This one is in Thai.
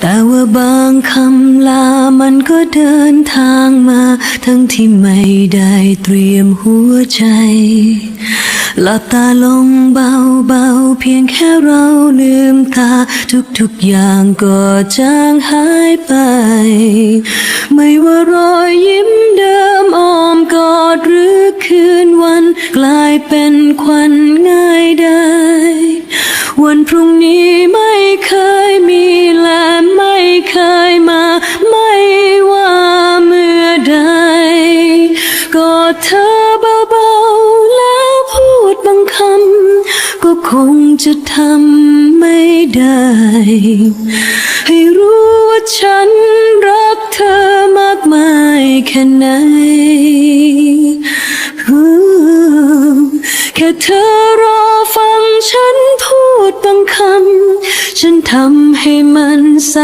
แต่ว่าบางคำลามันก็เดินทางมา ทั้งที่ไม่ได้เตรียมหัวใจหลับตาลงเบาๆเพียงแค่เราลืมตา ทุกๆอย่างก็จางหายไป ไม่ว่ารอยยิ้มเดิมอ้อมกอดหรือคืนวัน กลายเป็นควันง่ายได้ วันพรุ่งนี้ อดเธอเบาๆแล้วพูดบางคำก็คงจะทำไม่ได้ ให้รู้ว่าฉันรักเธอมากมายแค่ไหนแค่เธอรอฟังฉันพูดบางคำฉันทำให้มันส